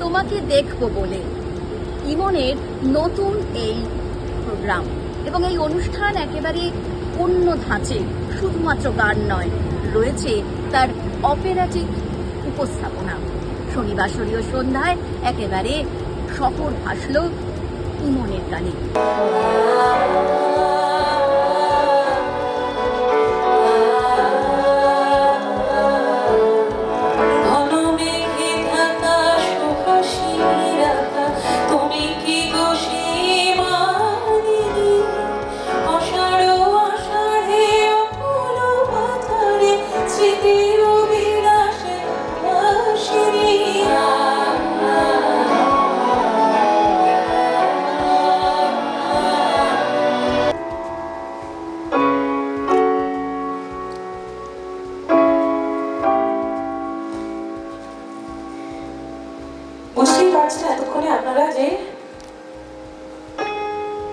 তোমাকে দেখব বলে ইমনের নতুন এই প্রোগ্রাম এবং এই অনুষ্ঠান একেবারে অন্য ধাঁচে শুধুমাত্র গান নয়, রয়েছে তার অপেরাটিক উপস্থাপনা। শনিবাসরীয় সন্ধ্যায় একেবারে শহর ভাসল ইমনের গানে।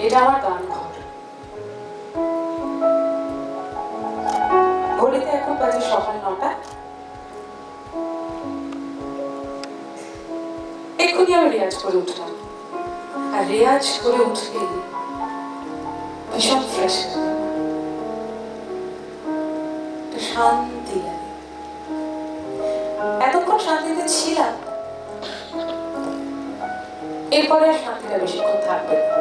এটা আমার গান ঘর ঘড়িতে এখন বাজে সকাল নটা। এক্ষুনি আমি রেয়াজ করে উঠলাম। আর রেয়াজ করে ভীষণ ফ্রেশ শান্তি এতক্ষণ শান্তিতে ছিলাম। এরপরে আর শান্তিটা বেশিক্ষণ থাকবে না।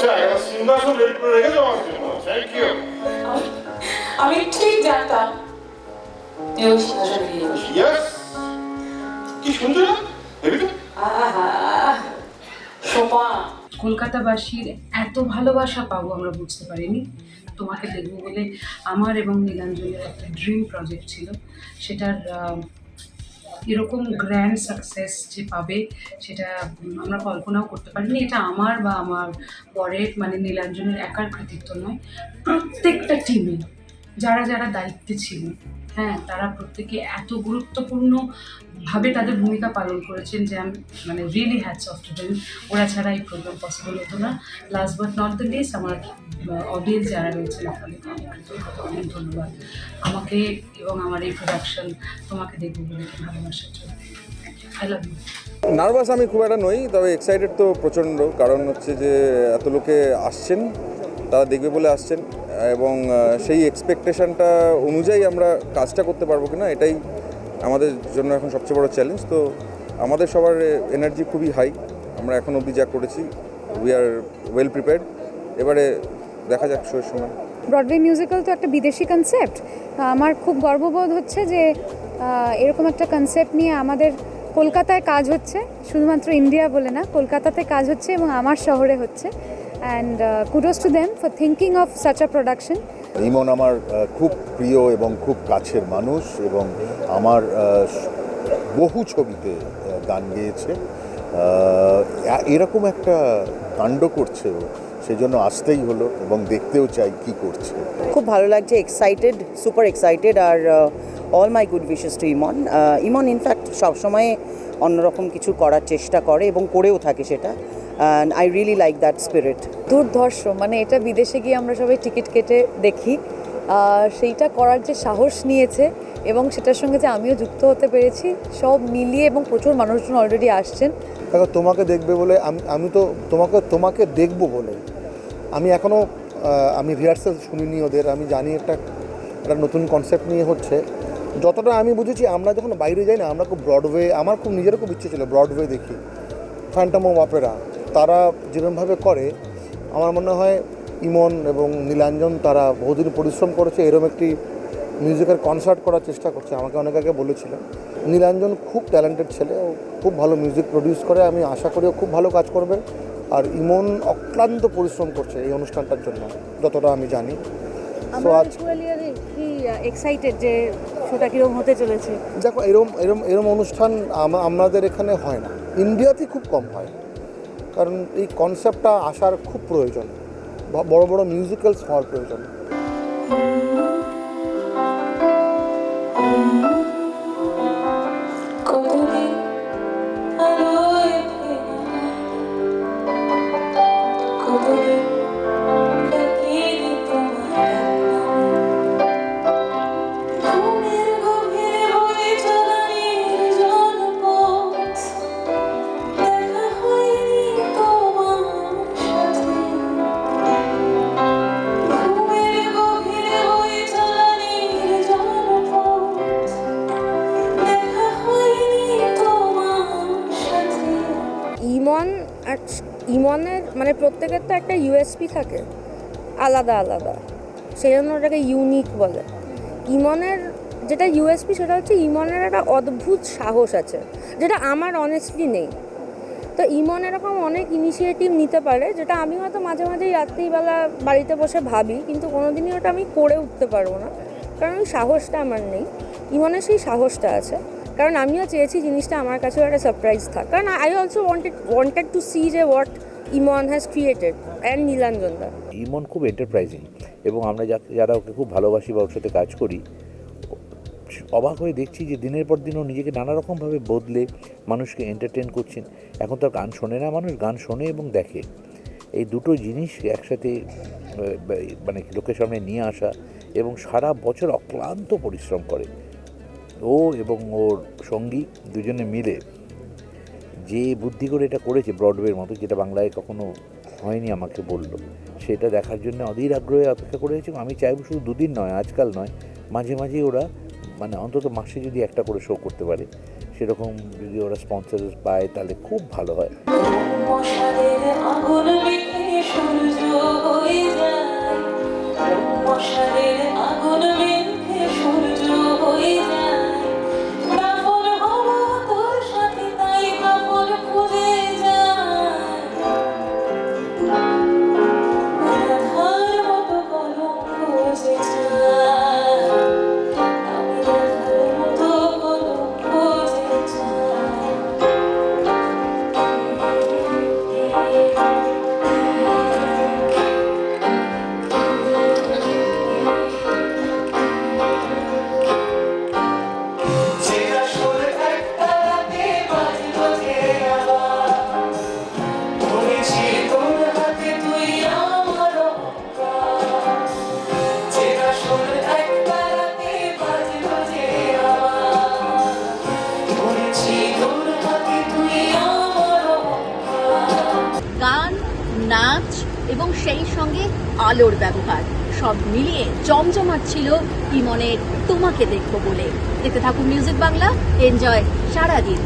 আচ্ছা একটা সিংহাসন রেডি করে রেখে যাওয়ার জন্য থ্যাংক ইউ আমি- ঠিক জানতাম। ইয়েস কি কলকাতাবাসীর এত ভালোবাসা পাবো আমরা বুঝতে পারিনি। তোমাকে দেখব বলে আমার এবং নীলাঞ্জনের একটা ড্রিম প্রজেক্ট ছিল। সেটার এরকম গ্র্যান্ড সাকসেস যে পাবে, সেটা আমরা কল্পনাও করতে পারিনি। এটা আমার বা আমার পরের মানে নীলাঞ্জনের একার কৃতিত্ব নয়, প্রত্যেকটা টিমে যারা যারা দায়িত্বে ছিল। হ্যাঁ তারা প্রত্যেকে এত গুরুত্বপূর্ণ ভাবে তাদের ভূমিকা পালন করেছেন যে আমি মানে really hats off to them ওরা ছাড়া এই প্রোগ্রাম পসিবল হতো না। Last but not the least আমার অডিয়েন্স যারা রয়েছেন আপনাদেরকে অনেক অনেক ধন্যবাদ। আমাকে এবং আমার এই প্রোডাকশন তোমাকে দেখব বলে ভালোবাসার জন্য। আই লাভ ইউ নার্ভাস আমি খুব একটা নই, তবে এক্সাইটেড তো প্রচণ্ড। কারণ হচ্ছে যে, এত লোকে আসছেন, তারা দেখবে বলে আসছেন। এবং সেই এক্সপেকটেশনটা অনুযায়ী আমরা কাজটা করতে পারব কি না এটাই আমাদের জন্য এখন সবচেয়ে বড় চ্যালেঞ্জ তো আমাদের সবার এনার্জি খুবই হাই আমরা এখন অবধি যা করেছি উই আর ওয়েল প্রিপেয়ার্ড এবারে দেখা যাক শোয়ের সময়। ব্রডওয়ে মিউজিক্যাল তো একটা বিদেশি কনসেপ্ট আমার খুব গর্ববোধ হচ্ছে যে এরকম একটা কনসেপ্ট নিয়ে আমাদের কলকাতায় কাজ হচ্ছে। শুধুমাত্র ইন্ডিয়া বলে না, কলকাতাতে কাজ হচ্ছে এবং আমার শহরে হচ্ছে। And kudos to them for thinking of such a production Iman আমার খুব প্রিয় এবং খুব কাছের মানুষ এবং আমার বহু ছবিতে গান গেয়েছে। এরকম একটা কাণ্ড করছে ও সেই জন্য আসতেই হলো এবং দেখতেও চাই কি করছে। খুব ভালো লাগছে excited super excited R all my good wishes to Iman. Iman in fact সবসময় অন্যরকম কিছু করার চেষ্টা করে এবং করেও থাকে সেটা। And I really like that spirit দুর্ধর্ষ মানে এটা বিদেশে গিয়ে আমরা সবাই টিকিট কেটে দেখি। আর সেইটা করার যে সাহস নিয়েছে এবং সেটার সঙ্গে যে আমিও যুক্ত হতে পেরেছি সব মিলিয়ে এবং প্রচুর মানুষজন অলরেডি আসছেন। দেখো তোমাকে দেখবে বলে আমি আমি তো তোমাকে তোমাকে দেখব বলে। আমি এখনও আমি রিহার্সাল শুনিনি ওদের আমি জানি একটা একটা নতুন কনসেপ্ট নিয়ে হচ্ছে। যতটা আমি বুঝেছি আমরা যখন বাইরে যাই না আমরা খুব ব্রডওয়ে আমার খুব নিজেরও খুব ইচ্ছে ছিল ব্রডওয়ে দেখি। ফ্যান্টাম অফ অপেরা তারা যেরকমভাবে করে আমার মনে হয় ইমন এবং নীলাঞ্জন তারা বহুদিন পরিশ্রম করেছে এরকম একটি মিউজিকের কনসার্ট করার চেষ্টা করছে আমাকে অনেক আগে বলেছিল। নীলাঞ্জন খুব ট্যালেন্টেড ছেলে ও খুব ভালো মিউজিক প্রডিউস করে আমি আশা করি ও খুব ভালো কাজ করবে। আর ইমন অক্লান্ত পরিশ্রম করছে এই অনুষ্ঠানটার জন্য যতটা আমি জানি। আজ কি এক্সাইটেড যে শোটা কীরকম হতে চলেছে? দেখো এরম এরম এরম অনুষ্ঠান আমাদের এখানে হয় না। ইন্ডিয়াতে খুব কম হয়। কারণ এই কনসেপ্টটা আসার খুব প্রয়োজন। বড় বড় মিউজিক্যালস হওয়ার প্রয়োজন। ইমনের মানে প্রত্যেকের তো একটা ইউএসপি থাকে। আলাদা আলাদা। সেই জন্য ওটাকে ইউনিক বলে। ইমনের, যেটা ইউএসপি সেটা হচ্ছে ইমনের একটা অদ্ভুত সাহস আছে, যেটা আমার অনেস্টলি নেই। তো ইমন এরকম অনেক ইনিশিয়েটিভ নিতে পারে, যেটা আমি হয়তো মাঝে মাঝেই রাত্রিবেলা বাড়িতে বসে ভাবি, কিন্তু কোনোদিনই ওটা আমি করে উঠতে পারব না। কারণ ওই সাহসটা আমার নেই। ইমনের সেই সাহসটা আছে। কারণ আমিও চেয়েছি জিনিসটা আমার কাছেও একটা সারপ্রাইজ থাক। কারণ I also wanted wanted to see যে what Iman has created and নীলাঞ্জনদা Iman খুব এন্টারপ্রাইজিং এবং আমরা যারা ওকে খুব ভালোবাসি বা ওর সাথে কাজ করি, অবাক হয়ে দেখছি যে দিনের পর দিন ও নিজেকে নানা রকমভাবে বদলে মানুষকে এন্টারটেন করছেন। এখন তো গান শোনে না মানুষ, গান শোনে এবং দেখে। এই দুটো জিনিস একসাথে মানে লোকের সামনে নিয়ে আসা এবং সারা বছর অক্লান্ত পরিশ্রম করে। ও এবং ওর সঙ্গী দুজনে মিলে যে বুদ্ধি করে এটা করেছে ব্রডওয়ের মতো, যেটা বাংলায় কখনো হয়নি আমাকে বলল, সেটা দেখার জন্য অধীর আগ্রহে অপেক্ষা করে আছি আমি চাইব শুধু দুদিন নয়, আজকাল নয়, মাঝে মাঝে ওরা মানে অন্তত মাসে যদি একটা করে শো করতে পারে, সেরকম যদি ওরা স্পন্সার পায় তাহলে খুব ভালো হয়। আগুন নাচ এবং সেই সঙ্গে আলোর ব্যবহার। সব মিলিয়ে জমজমাট ছিল ইমনের তোমাকে দেখব বলে। দেখতে থাকুন মিউজিক বাংলা এনজয় সারাদিন।